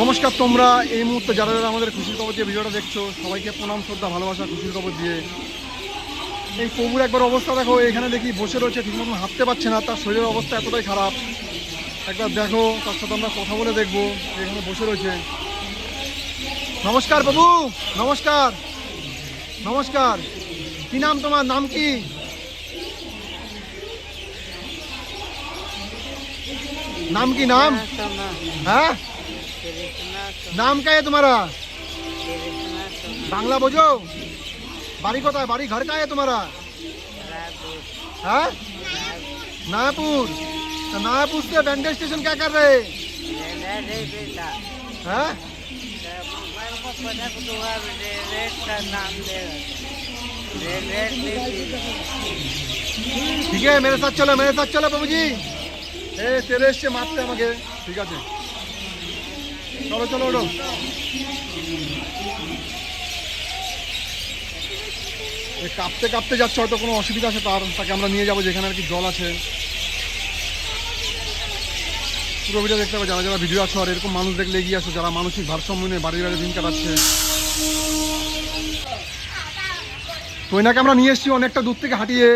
নমস্কার তোমরা এই মুহূর্তে যারা যারা আমাদের খুশির খবর দিয়ে ভিডিওটা দেখছ সবাইকে প্রণাম শ্রদ্ধা ভালোবাসা খুশির খবর দিয়ে। এই কবুর একবার অবস্থা দেখো এখানে দেখি বসে রয়েছে ঠিক মতন হাঁটতে পারছে না তার শরীরের অবস্থা এতটাই খারাপ। একবার দেখো তার সাথে আমরা কথা বলে দেখব এখানে বসে রয়েছে। নমস্কার বাবু নমস্কার নমস্কার। কি নাম তোমার নাম কি? নাম কি নাম? হ্যাঁ? নাম কা है तुम्हारा बांग्ला बोझो बारी कोता है बारी घर का है तुम्हारा हाँ नायापुर तो नायापुर से बैंडेज स्टेशन क्या कर रहे हैं ठीक है मेरे साथ चलो मेरे साथ चलो बाबू जी এ তেরে এসছে মারতে আমাকে ঠিক আছে চলো চলো ওটো কাঁপতে কাঁপতে যাচ্ছে, হয়তো কোনো অসুবিধা আছে, তার, তাকে আমরা নিয়ে যাব, যেখানে আর কি জল আছে। পুরো ভিডিও দেখতে হবে, যারা যারা ভিডিও আছো, আর এরকম মানুষ দেখলে এগিয়ে আসো, যারা মানসিক ভারসাম্য নিয়ে বাড়ি বাড়ি দিন কাটাচ্ছে। তো এনাকে আমরা নিয়ে এসেছি অনেকটা দূর থেকে হাঁটিয়ে।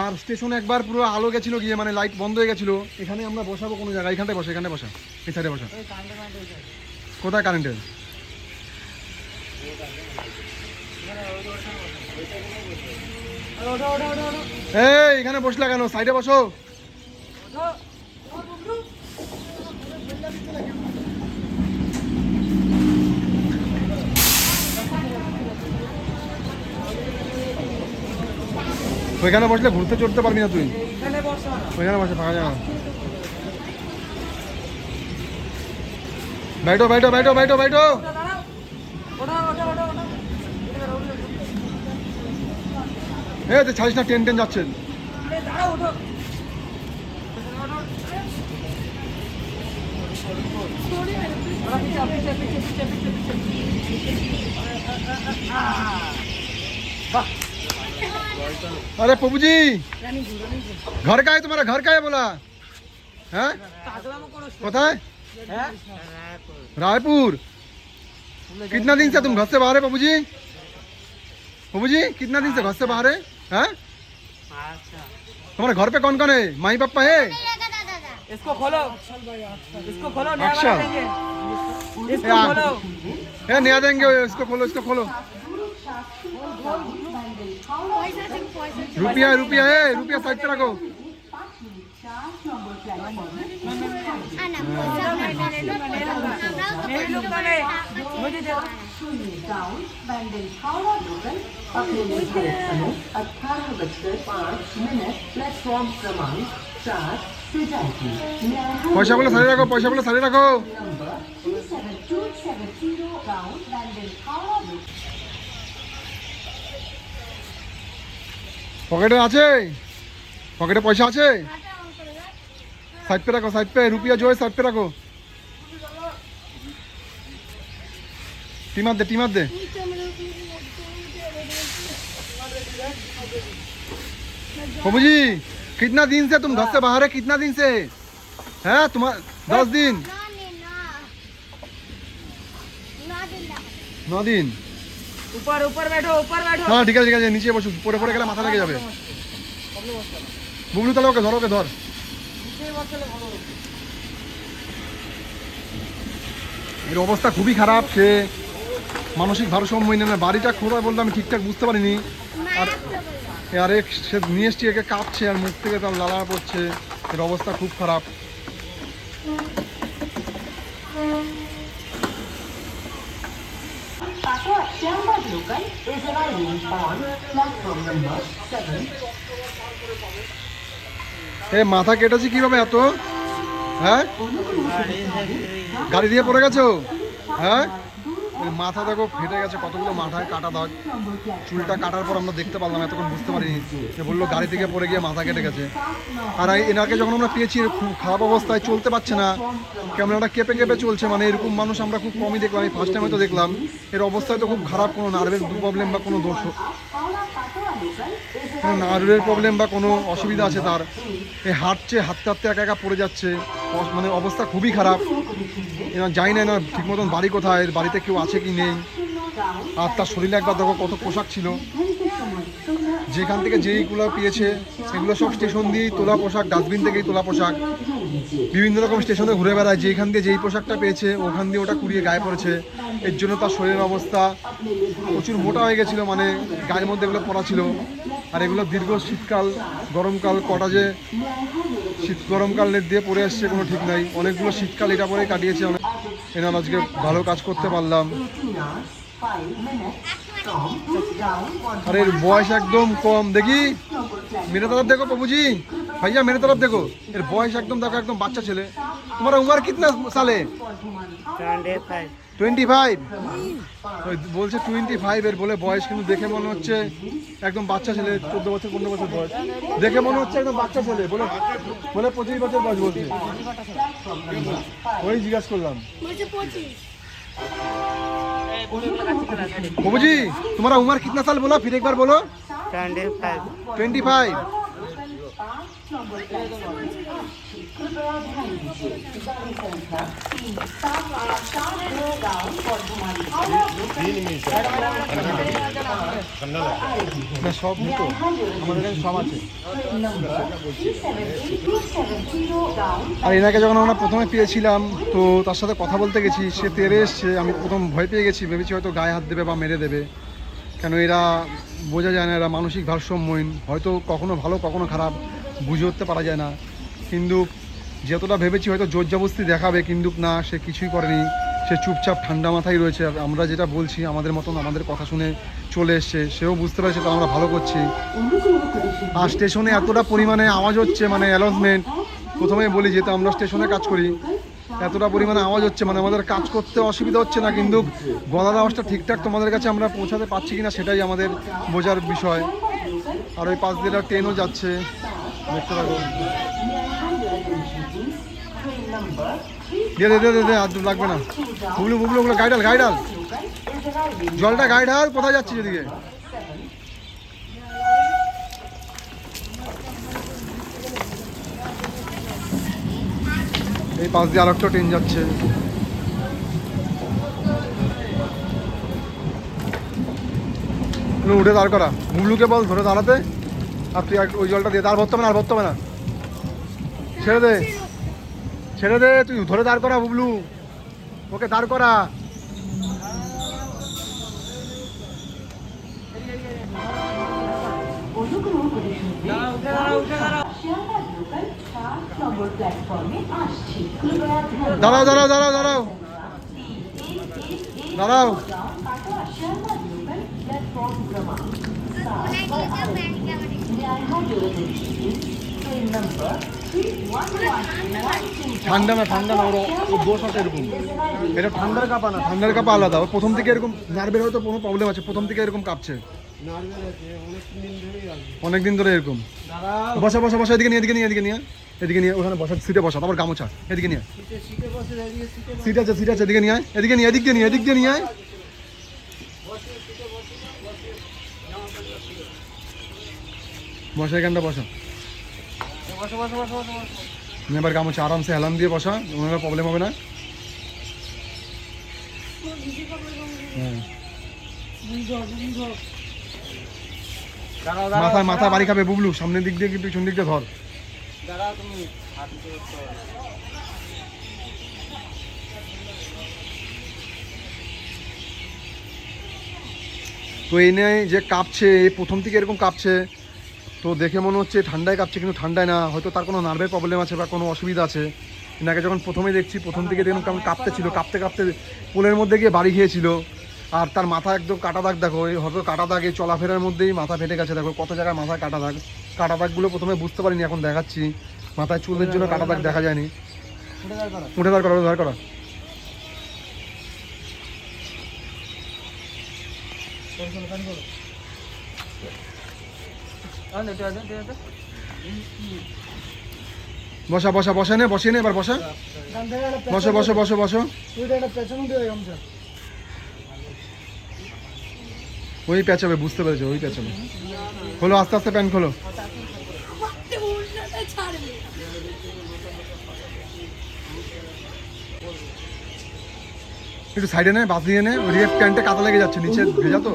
আর স্টেশনে একবার পুরো আলো গেছিল গিয়ে মানে লাইট বন্ধ হয়ে গেছিল। এখানে আমরা বসাবো কোনো জায়গায়, এখানটায় বসে এখানে বসা, এই সাইডে বসা। কোথায় কারেন্টের এই, এখানে বসলা কেন? সাইডে বসো। ওইখানে বসলে ঘুরতে চড়তে পারবি না তুই ওইখানে বসে ফাঁকা যাবে बैठो बैठो बैठो बैठो बैठो এ তো ছাড়িস না টেন টেন যাচ্ছেন अरे पप्पू जी। घर का है तुम्हारा? घर का है बोला? है? पता है? रायपुर। कितना दिन से तुम घर से बाहर है पप्पू जी? पप्पू जी कितना दिन से घर से बाहर है? तुम्हारे घर पे कौन कौन है? माई पापा है? इसको खोलो। इसको खोलो नया अच्छा। इसको खोलो। नया देंगे इसको खोलो इसको खोलो। रुपया रुपया है रुपया साइड पे रखो नहीं लुकता नहीं मुझे दे दो। बैंडल हावड़ा लोकल अपने निर्धारित समय अठारह बजकर पाँच मिनट प्लेटफॉर्म क्रमांक चार से जाएगी পয়সাগুলো সারিয়ে রাখো পয়সাগুলো সারিয়ে রাখো পকেটে আছে পকেটে পয়সা আছে সাইড पे रखो साइड पे रुपया जो है साइड पे रखो टीमत दे टीमत दे बाबू जी कितना दिन से तुम घर से बाहर है कितना दिन से है तुम्हारा दस दिन ন দিন ऊपर ऊपर बैठो ऊपर बैठो হ্যাঁ ঠিক আছে ঠিক আছে নিচে বসু পরে পরে গেলে মাথা লেগে যাবে বুবলু তাহলে ওকে ধর ওকে ধর এর অবস্থা খুবই খারাপ সে মানসিক ভারসাম্য মেনে না বাড়িটা কোথায় বলতে আমি ঠিকঠাক বুঝতে পারিনি আর আর এক সে নিয়ে এসছি একে কাঁপছে আর মুখ থেকে তার লালা পড়ছে এর অবস্থা খুব খারাপ Tata Chamba local is arriving on platform number 7. এ মাথা কেটেছি কীভাবে এত হ্যাঁ গাড়ি দিয়ে পড়ে গেছো হ্যাঁ মাথা দেখো ফেটে গেছে, কতগুলো মাথায় কাটা দাগ। চুলটা কাটার পর আমরা দেখতে পারলাম, এতক্ষণ বুঝতে পারিনি। সে বলল, গাড়ি থেকে পড়ে গিয়ে মাথা কেটে গেছে। আর এনাকে যখন আমরা পেয়েছি, খুব খারাপ অবস্থায় চলতে পারছে না। ক্যামেরাটা কেঁপে কেঁপে চলছে মানে এরকম মানুষ আমরা খুব কমই দেখলাম। এই ফার্স্ট টাইম হয়তো দেখলাম। এর অবস্থায় তো খুব খারাপ কোনো নার্ভের প্রবলেম বা কোনো দোষ। কোনো নার্ভের প্রবলেম বা কোনো অসুবিধা আছে তার। এই হাঁটছে, হাঁটতে হাঁটতে একা একা পড়ে যাচ্ছে। মানে অবস্থা খুবই খারাপ। এবার জানি না না ঠিক মতন বাড়ি কোথায় বাড়িতে কেউ আছে কি নেই। আর তার শরীরে একবার দেখো কত পোশাক ছিল। যেখান থেকে যেইগুলো পেয়েছে, সেগুলো সব স্টেশন দিয়েই তোলা পোশাক ডাস্টবিন থেকেই তোলা পোশাক। বিভিন্ন রকম স্টেশনে ঘুরে বেড়ায়। যেখান দিয়ে যেই পোশাকটা পেয়েছে, ওখান দিয়ে ওটা কুড়িয়ে গায়ে পড়েছে। এর জন্য তার শরীরের অবস্থা প্রচুর মোটা হয়ে গেছিল মানে গায়ের মধ্যে এগুলো পড়া ছিল। আর এগুলো দীর্ঘ শীতকাল গরমকাল কটা যে শীত গরমকালের দিয়ে পড়ে আসছে কোনো ঠিক নাই। অনেকগুলো শীতকাল এটা পরে কাটিয়েছে অনেক। এনার আজকে ভালো কাজ করতে পারলাম। 18 hours, 5 minutes from down আর এর বয়স একদম কম। দেখি মেরে তরফ দেখো বাবুজি ভাইয়া মেরে তরফ দেখো। এর বয়স একদম দেখো একদম বাচ্চা ছেলে। তোমার উমার কিতনা সালে? টোয়েন্টি ফাইভ বলছে টোয়েন্টি ফাইভের বলে বয়স কিন্তু দেখে মনে হচ্ছে একদম বাচ্চা ছেলে চোদ্দ বছর পনেরো বছর বয়স। দেখে মনে হচ্ছে একদম বাচ্চা ছেলে বলে বলে পঁচিশ বছর বয়স বলছে। ওই জিজ্ঞাসা করলাম। বাবুজি তোমার উমার কিতনা সাল বলো? ফির একবার বলো। টোয়েন্টি ফাইভ সব মতো আমাদের সব আছে আর এনাকে যখন আমরা প্রথমে পেয়েছিলাম, তো তার সাথে কথা বলতে গেছি, সে তেরে এসছে, আমি প্রথম ভয় পেয়ে গেছি, ভেবেছি হয়তো গায়ে হাত দেবে বা মেরে দেবে। কেন এরা বোঝা যায় না, এরা মানসিক ভারসাম্যহীন, হয়তো কখনো ভালো, কখনো খারাপ, বুঝে উঠতে পারা যায় না। কিন্তু যতটা ভেবেছি হয়তো জোর জবস্তি দেখাবে কিন্তু না, সে কিছুই করেনি। সে চুপচাপ ঠান্ডা মাথায় রয়েছে। আমরা যেটা বলছি, আমাদের মতন আমাদের কথা শুনে চলে এসছে। সেও বুঝতে পারছে তো আমরা ভালো করছি। আর স্টেশনে এতটা পরিমাণে আওয়াজ হচ্ছে মানে অ্যানাউন্সমেন্ট প্রথমেই বলি, যেহেতু আমরা স্টেশনে কাজ করি, এতটা পরিমাণে আওয়াজ হচ্ছে মানে আমাদের কাজ করতে অসুবিধা হচ্ছে না কিন্তু গলার আওয়াজটা ঠিকঠাক তোমাদের কাছে আমরা পৌঁছাতে পারছি কিনা, সেটাই আমাদের বোঝার বিষয়। আর ওই পাশ দিয়ে ট্রেনও যাচ্ছে। দেখতে পাবো দে দে দে দে আর লাগবে না। বুবলু বুবলু, ওগুলো গাইডাল গাইডাল জলটা গাইডাল কোথায় যাচ্ছি এদিকে? এই পাশ দিয়ে আরেকটা ট্রেন যাচ্ছে। উঠে দাঁড় করা। মুবলুকে বল, ধরে দাঁড়াতে। আর তুই ওই জলটা দিয়ে দাঁড় ভরতে হবে না, আর ভরতে হবে না। ছেড়ে দে ছেড়ে দে তুই ধরে দাঁড় করা বুবলু ওকে দাঁড় করা দাঁড়াও, দাঁড়াও, দাঁড়াও। প্ল্যাটফর্মে দাঁড়াও দাঁড়াও দাঁড়াও ঠান্ডা না ঠান্ডা না, ওরা দোষ আছে এরকম। এটা ঠান্ডার কাপা না, ঠান্ডার কাপা আলাদা। প্রথম থেকে এরকম নার্ভের হয়তো কোনো প্রবলেম আছে, প্রথম থেকে এরকম কাঁপছে। অনেকদিন ধরে এরকম। বসা বসা বসা, এদিকে নিয়ে এদিকে নিয়ে এদিকে নিয়ে এদিকে নিয়ে, ওখানে বসা সিটে বসা, তারপর গামোছা, এদিকে নিয়ে। সিট আছে সিট আছে, এদিকে নিয়ে এদিকে নিয়ে, এদিক দিয়ে নিয়ে, এদিক দিয়ে নিয়ে বসা, এখানটা বসা। এবার গামোছা আরামসে হেলান দিয়ে বসা ওনার প্রবলেম হবে না। হ্যাঁ। মাথায় মাথা বাড়ি খাবে বুবলু সামনের দিক দিয়ে কি পিছন দিক দিয়ে ধর। তো এনে যে কাঁপছে এই প্রথম থেকে এরকম কাঁপছে তো দেখে মনে হচ্ছে ঠান্ডায় কাঁপছে, কিন্তু ঠান্ডায় না। হয়তো তার কোনো নার্ভের প্রবলেম আছে বা কোনো অসুবিধা আছে। এনাকে যখন প্রথমে দেখছি, প্রথম থেকে দেখুন কেমন কাঁপতে ছিল, কাঁপতে কাঁপতে পোলের মধ্যে গিয়ে বাড়ি খেয়েছিল আর তার মাথা একদম কাটা দাগ, দেখো হয়তো কাটা দাগ চলাফেরার মধ্যেই মাথা ফেটে গেছে, দেখো, কত জায়গায় মাথায় কাটা দাগ। কাটা দাগগুলো প্রথমে বুঝতে পারিনি, এখন দেখাচ্ছি। মাথায় চুলের জন্য কাটা দাগ দেখা যায়নি। উঠে দাঁড় করা দাঁড় করা করো, করো, কান করো। আন, এটা আছে, এটা আছে। বসা বসা বসা নে বসিয়ে নে এবার বসা। বসো বসো বসো বসো। ওই প্যাচাবে বুঝতে পেরেছ ওই প্যাচাবে খোলো আস্তে আস্তে প্যান্ট খোলো। একটু সাইডে নে বাস দিয়ে নে ওই প্যান্টে কাদা লেগে যাচ্ছে নিচে ভেজা তো।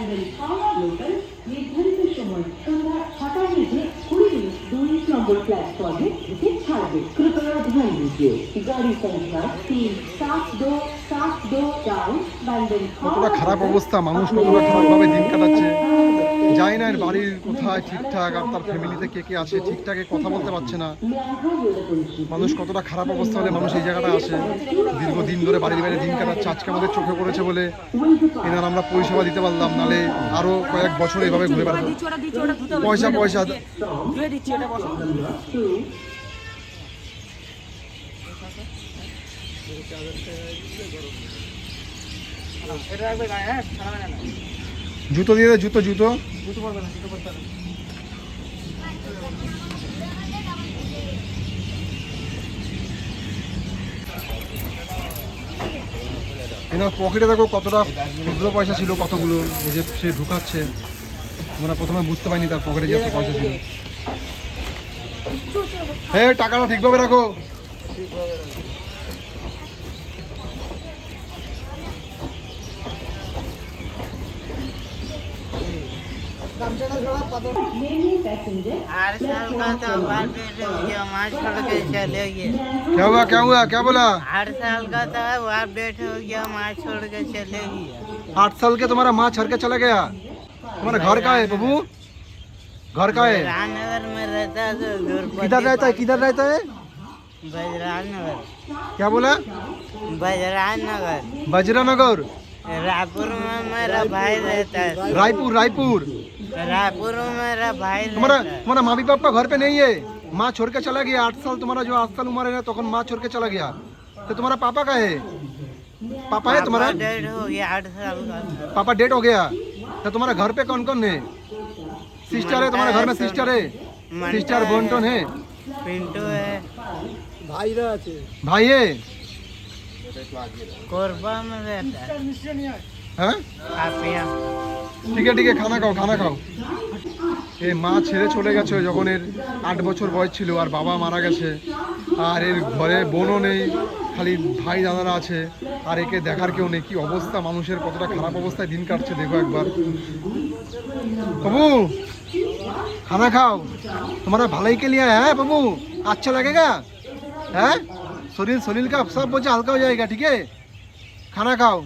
ডাউন ব্যান্ডেল হাওড়া লোকাল নির্ধারিত সময় সন্ধ্যা ছটা বেজে কুড়ি মিনিট দুই নম্বর প্ল্যাটফর্মে থেকে ছাড়বে कृपया ध्यान दीजिए गाड़ी संख्या तीन सात दो सात दो डाउन बैंडल কতটা খারাপ অবস্থা মানুষ কতটা খারাপভাবে দিন কাটাচ্ছে জানি না এর বাড়ির কোথায় ঠিকঠাক আর তার ফ্যামিলিতে কে কে আছে, ঠিকঠাক কথা বলতে পারছে না। মানুষ কতটা খারাপ অবস্থা হলে মানুষ এই জায়গাটা আসে। দীর্ঘদিন ধরে বাড়ির বাইরে দিন কাটাচ্ছে, আজকে আমাদের চোখে পড়েছে বলে এনার আমরা পরিষেবা দিতে পারলাম, নালে আরও কয়েক বছর এইভাবে ঘুরে হবে। পয়সা পয়সা। এটা রাখবে গায়ে হ্যাঁ ছাড়াবে না। জুতো দিয়ে জুতো জুতো জুতো। না পকেটে দেখো কতটা ক্ষুদ্র পয়সা ছিল, কতগুলো। এই যে সে ঢুকাচ্ছে, আমরা প্রথমে বুঝতে পারিনি তার পকেটে যে পয়সা ছিল। হ্যাঁ টাকাটা ঠিকভাবে রাখো ঠিকভাবে রাখো। क्या हुआ? क्या हुआ? क्या बोला? आठ साल का था बाप बेटे हो गया माँ छोड़ के चले गए आठ साल के तुम्हारा माँ छोड़ के चला गया। तुम्हारा घर का है, बबू? घर का है? राजनगर में रहता है किधर रहता है? किधर रहता है? बजरानगर क्या बोला? बजरानगर। बजरा नगर रायपुर में मेरा भाई रहता है। रायपुर रायपुर। रायपुर में मेरा भाई तुम्हारा है। तुम्हारा मामी पापा घर पे नहीं है। माँ छोड़ के चला गया। आठ साल तुम्हारा जो आठ साल उम्र है ना तो माँ छोड़ के चला गया। तो तुम्हारा पापा का है? पापा है तुम्हारा? पापा डेड हो गया आठ साल का। पापा डेट हो गया। तो तुम्हारा घर पे कौन कौन है? सिस्टर है तुम्हारे घर में सिस्टर है? सिस्टर बोनटोन है? पिंटू है। भाई है। कोरबा में रहता है। হ্যাঁ कापिया ঠিক আছে ঠিক আছে খানা খাও খানা খাও এই মা ছেড়ে চলে গেছে যখন এর আট বছর বয়স ছিল আর বাবা মারা গেছে আর এর ঘরে বোনও নেই খালি ভাই দাদারা আছে আর একে দেখার কেউ নেই কি অবস্থা মানুষের কতটা খারাপ অবস্থায় দিন কাটছে দেখো একবার বাবু খানা খাও তোমার ভালোই के लिए है बाबू अच्छा लगेगा है शरीर शरीर का सब बोझ हल्का हो जाएगा ठीक है খানা খাও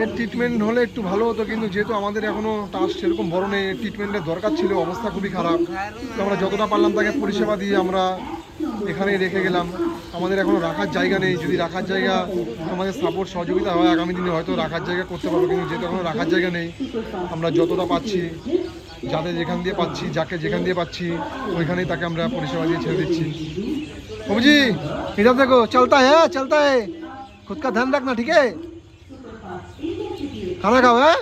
এর ট্রিটমেন্ট হলে একটু ভালো হতো, কিন্তু যেহেতু আমাদের এখনও তার সেরকম বড় নেই ট্রিটমেন্টের দরকার ছিল, অবস্থা খুবই খারাপ। তো আমরা যতটা পারলাম তাকে পরিষেবা দিয়ে আমরা এখানেই রেখে গেলাম। আমাদের এখনও রাখার জায়গা নেই, যদি রাখার জায়গা আমাদের সাপোর্ট সহযোগিতা হয়, আগামী দিনে হয়তো রাখার জায়গা করতে পারব, কিন্তু যেহেতু এখনও রাখার জায়গা নেই, আমরা যতটা পাচ্ছি যাতে যেখান দিয়ে পাচ্ছি, যাকে যেখান দিয়ে পাচ্ছি, ওইখানেই তাকে আমরা পরিষেবা দিয়ে ছেড়ে দিচ্ছি। অভিজি এটা দেখো চলতা হ্যাঁ চলতা হ্যাঁ খুদকা का রাখ না ঠিক আছে खाना खाओ है